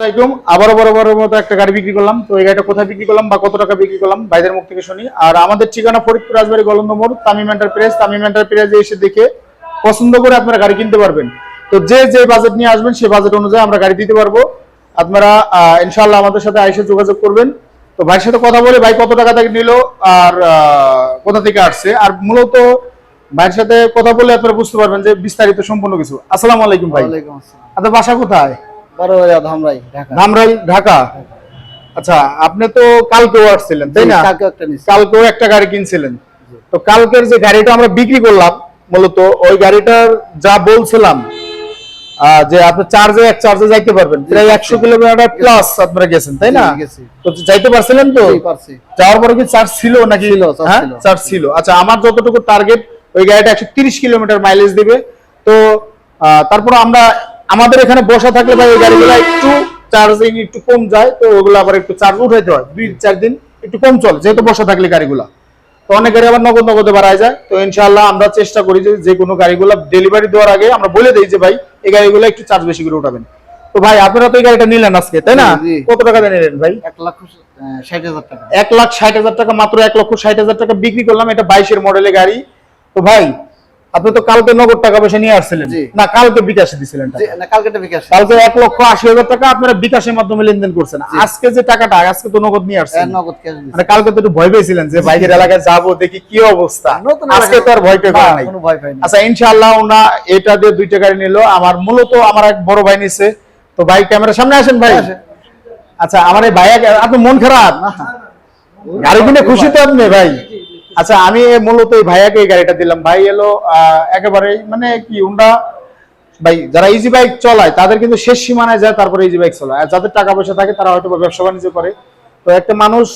আসসালামাইকুম আবারও বড় বড় মতো একটা গাড়ি বিক্রি করলাম। তো এই গাড়িটা কোথায় বিক্রি করলাম বা কত টাকা বিক্রি করলাম বাইরের মুখ থেকে শুনি। আর আমাদের ঠিকানা ফরিদপুর রাজবাড়ি গলন্দ মোড় তামিম এন্টারপ্রাইজ তামিম এন্টারপ্রাইজে এসে দেখে পছন্দ করে আপনারা গাড়ি কিনতে পারবেন। তো যে যে বাজেট নিয়ে আসবেন সেই বাজেট অনুযায়ী আমরা গাড়ি দিতে পারব। আপনারা আহ, ইনশাআল্লাহ আমাদের সাথে এসে যোগাযোগ করবেন। তো ভাইয়ের সাথে কথা বলে ভাই কত টাকা থেকে নিল আর কোথা থেকে আসছে। আর মূলত ভাইয়ের সাথে কথা বলে আপনারা বুঝতে পারবেন যে বিস্তারিত সম্পূর্ণ কিছু। আসসালামু আলাইকুম ভাই। আপনার বাসা কোথায়? বারো হাজার ধামরাই ধামরাই ঢাকা? আচ্ছা আপনি তো কালকেও আসছিলেন তাই না? কালকে একটা নিচ্ছি কালকেও একটা গাড়ি কিনছিলেন। তো কালকের যে গাড়িটা আমরা বিক্রি করলাম মূলত ওই গাড়িটার যা বলছিলাম যে আপনি চার্জে এক চার্জে যাইতে পারবেন প্রায় একশো কিলোমিটার প্লাস আপনারা গেছেন তাই না? তো যাইতে পারছিলেন তো? যাওয়ার পরে কি চার্জ ছিল নাকি? হ্যাঁ চার্জ ছিল। আচ্ছা আমার যতটুকু টার্গেট ওই গাড়িটা একশো তিরিশ কিলোমিটার মাইলেজ দিবে। তো তারপর আমরা আমাদের এখানে বসা থাকলে ভাই ওই গাড়িগুলো একটু চার্জিং একটু কম যায় তো ওগুলো আবার একটু চার্জ উঠাইতে হয়। দুই চার দিন একটু কম চলে যেহেতু বসা থাকলে গাড়িগুলো। তো অনেক গাড়ি আবার নগদ নগদে বাড়ায় যায়। তো ইনশাআল্লাহ আমরা চেষ্টা করি যে যে কোনো গাড়িগুলো ডেলিভারি দেওয়ার আগে আমরা বলে দিই যে ভাই এই গাড়িগুলো একটু চার্জ বেশি করে উঠাবেন। তো ভাই আপনারা তো এই গাড়িটা নিলেন আজকে তাই না। কত টাকা দিয়ে নিলেন ভাই? এক লাখ ষাট হাজার টাকা। এক লাখ ষাট হাজার টাকা মাত্র এক লক্ষ ষাট হাজার টাকা বিক্রি করলাম এটা বাইশের মডেলের গাড়ি। তো ভাই আপনি তো কালকে নগদ টাকা পয়সা নিয়ে আসছিলেন। না কালকে বিকাশে দিছিলেন কালকে এক লক্ষ আশি হাজার টাকা আপনারা বিকাশের মাধ্যমে লেনদেন করছেন। আজকে যে টাকাটা আজকে তো নগদ নিয়ে আসছেন। দিচ্ছি মানে কালকে তো একটু ভয় পেয়েছিলেন যে বাইকের এলাকায় যাব দেখি কি অবস্থা। আজকে তো আর ভয় পেয়ে নাই। আচ্ছা ইনশাআল্লাহ ওনা এটা দিয়ে দুইটা গাড়ি নিল। আমার মূলত আমার এক বড় ভাই নিছে। তো ভাই ক্যামেরার সামনে আসেন ভাই। আচ্ছা আমার এই ভাইয়া আপনি মন খারাপ? গাড়ি কিনে খুশি তো আপনি ভাই। আচ্ছা আমি মূলত এই ভাইয়াকে এই গাড়িটা দিলাম। ভাই এলো একেবারে মানে কি উন্ডা ভাই, যারা ইজি বাইক চলায়, তাদের কিন্তু শেষ সীমানায় যায়, তারপরে ইজি বাইক চলায়। আর যাদের টাকা পয়সা থাকে, তারা হয়তো ব্যবসা বাণিজ্য করে। তো একটা মানুষ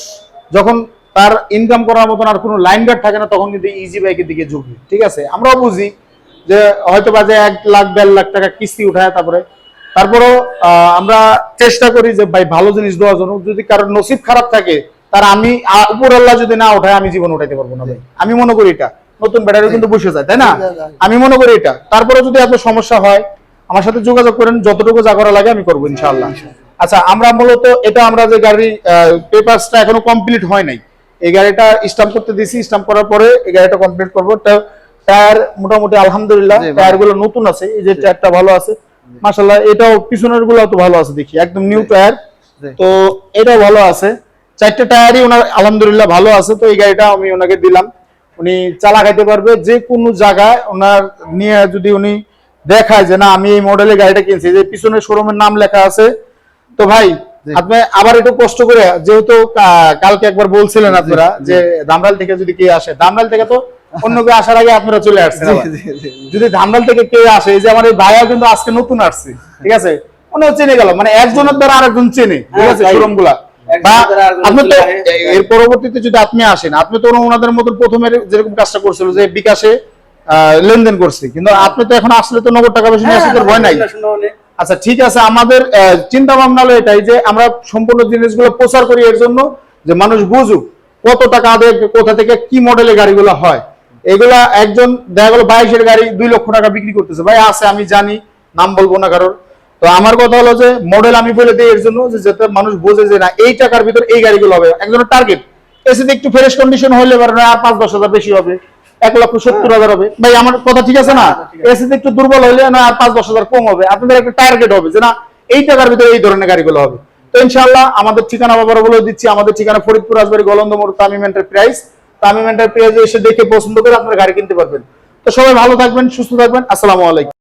যখন তার ইনকাম করার মতন আর কোনো লাইন গার্ড থাকে না, তখন কিন্তু ইজি বাইকের দিকে ঝুঁকি। ঠিক আছে? আমরাও বুঝি যে হয়তো বা যে এক লাখ, দেড় লাখ টাকা কিস্তি উঠায় তারপরে। তারপরেও আমরা চেষ্টা করি যে, ভাই, ভালো জিনিস দেওয়ার জন্য। যদি কারোর নসিব খারাপ থাকে তার আমি উপর আল্লাহ যদি না উঠায় আমি জীবন উঠাইতে পারব না ভাই। আমি মনে করি এটা। নতুন ব্যাটারি কিন্তু বসে যায় তাই না। আমি মনে করি এটা। তারপরে যদি এত সমস্যা হয় আমার সাথে যোগাযোগ করেন যতটুকু যা করা লাগে আমি করব ইনশাআল্লাহ। আচ্ছা আমরা মূলত এটা আমরা যে গাড়ি পেপারসটা এখনও কমপ্লিট হয় নাই। এই গাড়িটা স্টাম্প করতে দিছি স্টাম্প করার পরে এই গাড়িটা কমপ্লিট করব। টায়ার মোটামুটি আলহামদুলিল্লাহ টায়ারগুলো নতুন আছে এই যে টায়ারটা ভালো আছে। মাশাল্লাহ এটাও পিছনেরগুলো তো ভালো আছে দেখি একদম নিউ টায়ার। তো এটাও ভালো আছে। চারটে টায়ারই ওনার আলহামদুলিল্লাহ ভালো আছে তো এই গাড়িটা আমি ওনাকে দিলাম। উনি চালা খাইতে পারবে যে কোনো জায়গায় ওনার নিয়ে যদি উনি দেখায় যে না আমি এই মডেলের গাড়িটা কিনছি যে পিছনে শোরুমের নাম লেখা আছে। তো ভাই আপনি আবার একটু কষ্ট করে যেহেতু কালকে একবার বলছিলেন আপনারা যে দামরাল থেকে যদি কে আসে? দামরাল থেকে তো অন্য কেউ আসার আগে আপনারা চলে আসছেন। যদি ধামরাল থেকে কে আসে এই যে আমার এই ভাইয়া কিন্তু আজকে নতুন আসছে ঠিক আছে? মনে হচ্ছে চেনে গেল মানে একজনের দ্বারা আরেকজন চেনে ঠিক আছে হ্যাঁ, শোরুমগুলা বা আপনি তো এর পরবর্তীতে যদি আপনি আসেন আপনি তো ওনাদের প্রথমে যেরকম কাজটা করছিল যে বিকাশে লেনদেন করছে। কিন্তু আপনি তো এখন আসলে তো নগদ টাকা পয়সা নিয়ে হ্যাঁ, ভয় নাই। আচ্ছা ঠিক আছে আমাদের চিন্তা ভাবনা হলো এটাই যে আমরা সম্পূর্ণ জিনিসগুলো প্রচার করি এর জন্য যে মানুষ বুঝুক কত টাকা আদায় কোথা থেকে কি মডেলের গাড়িগুলো হয়। এগুলা একজন দেখা গেলো বাইশের গাড়ি দুই লক্ষ টাকা বিক্রি করতেছে। ভাই আছে আমি জানি নাম বলব না কারোর। তো আমার কথা হলো যে মডেল আমি বলে দিই এর জন্য যে যাতে মানুষ বোঝে যে না, এই টাকার ভিতর এই গাড়িগুলো হবে। একজনের টার্গেট এসে একটু ফ্রেশ কন্ডিশন হলে পারে না, পাঁচ দশ হাজার বেশি হবে, এক লক্ষ সত্তর হাজার হবে। ভাই, আমার কথা ঠিক আছে না? এসে একটু দুর্বল হলে না, আর পাঁচ দশ হাজার কম হবে। আপনাদের একটা টার্গেট হবে যে না, এই টাকার ভিতরে এই ধরনের গাড়িগুলো হবে। তো ইনশাল্লাহ আমাদের ঠিকানা বাবার বলে দিচ্ছি, আমাদের ঠিকানা ফরিদপুর, রাজবাড়ি, গলন্দ মোড়, তামিম এন্টারপ্রাইজ তামিম এন্টারপ্রাইজে এসে দেখে পছন্দ করে আপনার গাড়ি কিনতে পারবেন। তো সবাই ভালো থাকবেন, সুস্থ থাকবেন। আসসালামু আলাইকুম।